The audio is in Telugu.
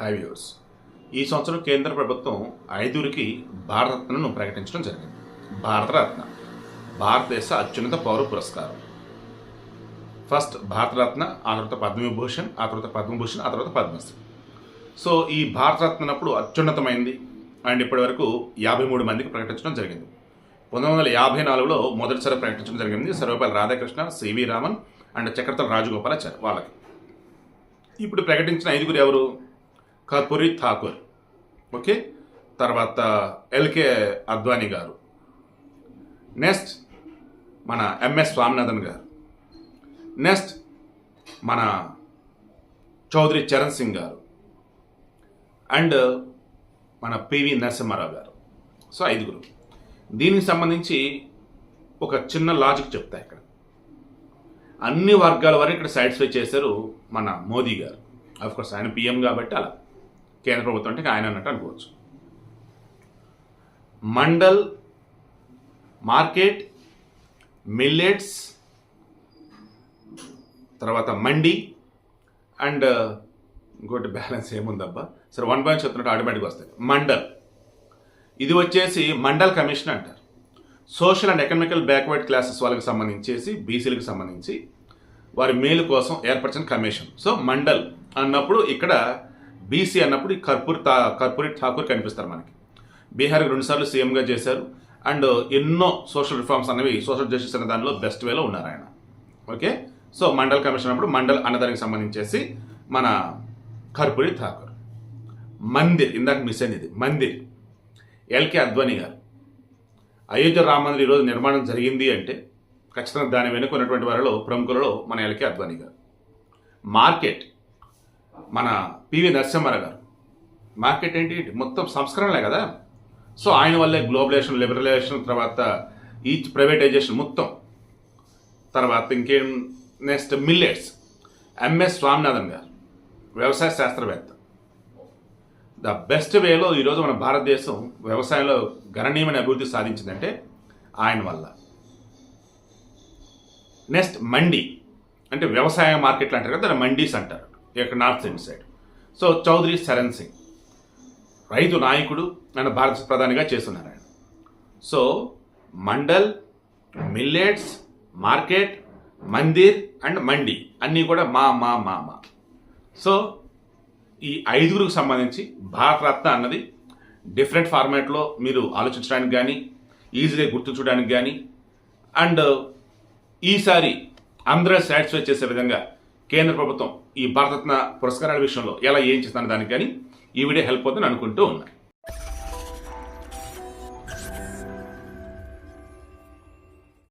హై వ్యూర్స్ ఈ సంవత్సరం కేంద్ర ప్రభుత్వం ఐదుగురికి భారతరత్నను ప్రకటించడం జరిగింది. భారతరత్న. భారతదేశ అత్యున్నత పౌర పురస్కారం. ఫస్ట్ భారతరత్న ఆ తర్వాత పద్మవిభూషణ్ ఆ తర్వాత పద్మభూషణ్ ఆ తర్వాత పద్మశ్రీ. సో ఈ భారతరత్న అత్యున్నతమైంది. అండ్ ఇప్పటి వరకు యాభై మూడు మందికి ప్రకటించడం జరిగింది. పంతొమ్మిది వందల యాభై నాలుగులో మొదటిసారి ప్రకటించడం జరిగింది సర్వపల్లి రాధాకృష్ణ సివి రామన్ అండ్ చక్రతల రాజగోపాలాచారి వాళ్ళకి. ఇప్పుడు ప్రకటించిన ఐదుగురు ఎవరు? కర్పూరి ఠాకూర్. ఓకే? తర్వాత ఎల్కే అద్వానీ గారు. నెక్స్ట్ మన ఎంఎస్ స్వామినాథన్ గారు. నెక్స్ట్ మన చౌదరి చరణ్ సింగ్ గారు. అండ్ మన పివి నరసింహారావు గారు. సో ఐదుగురు. దీనికి సంబంధించి ఒక చిన్న లాజిక్ చెప్తా ఇక్కడ. అన్ని వర్గాల వరకు ఇక్కడ సాటిస్ఫై చేశారు మన మోదీ గారు. అఫ్ కోర్స్ ఆయన పిఎం కాబట్టి అలా. కేంద్ర ప్రభుత్వం అంటే ఆయన అన్నట్టు అనుకోవచ్చు. మండల్ మార్కెట్ మిల్లెట్స్ తర్వాత మండి అండ్ ఇంకోటి బ్యాలెన్స్ ఏముందబ్బా? సరే వన్ పాయింట్ చెప్తున్నట్టు ఆటోమేటిక్గా వస్తాయి. మండల్. ఇది వచ్చేసి మండల్ కమిషన్ అంటారు. Social and economical backward classes వాళ్ళకి సంబంధించేసి బీసీలకు సంబంధించి వారి మేలు కోసం ఏర్పరిచిన కమిషన్. సో మండల్ అన్నప్పుడు ఇక్కడ బీసీ అన్నప్పుడు ఈ కర్పూర్ తా కర్పూరి ఠాకూర్ కనిపిస్తారు మనకి. బీహార్కి రెండుసార్లు సీఎంగా చేశారు. అండ్ ఎన్నో సోషల్ రిఫార్మ్స్ అనేవి సోషల్ జస్టిస్ అనే దానిలో బెస్ట్ వేలో ఉన్నారు ఆయన. ఓకే? సో మండల్ కమిషన్ అప్పుడు మండల్ అన్నదానికి సంబంధించేసి మన కర్పూరి ఠాకూర్. మందిర్ ఇందాక మిస్ అయింది ఇది. మందిర్. ఎల్కే అద్వానీ గారు. అయోధ్య రామ మందిర్ ఈరోజు నిర్మాణం జరిగింది అంటే ఖచ్చితంగా దాని వెనుక ఉన్నటువంటి వారిలో ప్రముఖులలో మన ఎల్కే అద్వానీ గారు. మార్కెట్. మన పివి నరసింహారావు గారు. మార్కెట్ ఏంటి? మొత్తం సంస్కరణలే కదా? సో ఆయన వల్లే గ్లోబలైజేషన్ లిబరలైజేషన్ తర్వాత ఈ ప్రైవేటైజేషన్ మొత్తం. తర్వాత ఇంకేం నెక్స్ట్ మిల్లెట్స్. ఎంఎస్ స్వామినాథన్ గారు వ్యవసాయ శాస్త్రవేత్త. ద బెస్ట్ వేలో ఈరోజు మన భారతదేశం వ్యవసాయంలో గణనీయమైన అభివృద్ధి సాధించిందంటే ఆయన వల్ల. నెక్స్ట్ మండి. అంటే వ్యవసాయ మార్కెట్లు అంటారు కదా దాన్ని మండీస్ అంటారు. ఇక్కడ north India side. So Chaudhary Charan Singh రైతు నాయకుడు నన్ను భారత ప్రధానిగా చేస్తున్నారు ఆయన. So Mandal millets market mandir and mandi అన్నీ కూడా మా మా మా మా. సో ఈ ఐదుగురికి సంబంధించి భారతరత్న అన్నది డిఫరెంట్ ఫార్మాట్లో మీరు ఆలోచించడానికి కానీ ఈజీగా గుర్తించడానికి కానీ అండ్ ఈసారి అందరూ సాటిస్ఫై చేసే విధంగా కేంద్ర ప్రభుత్వం ఈ భారతరత్న పురస్కారాల విషయంలో ఎలా ఏం చేస్తాను దానికి కానీ ఈ వీడియో హెల్ప్ అవుతుందని అనుకుంటూ ఉన్నాను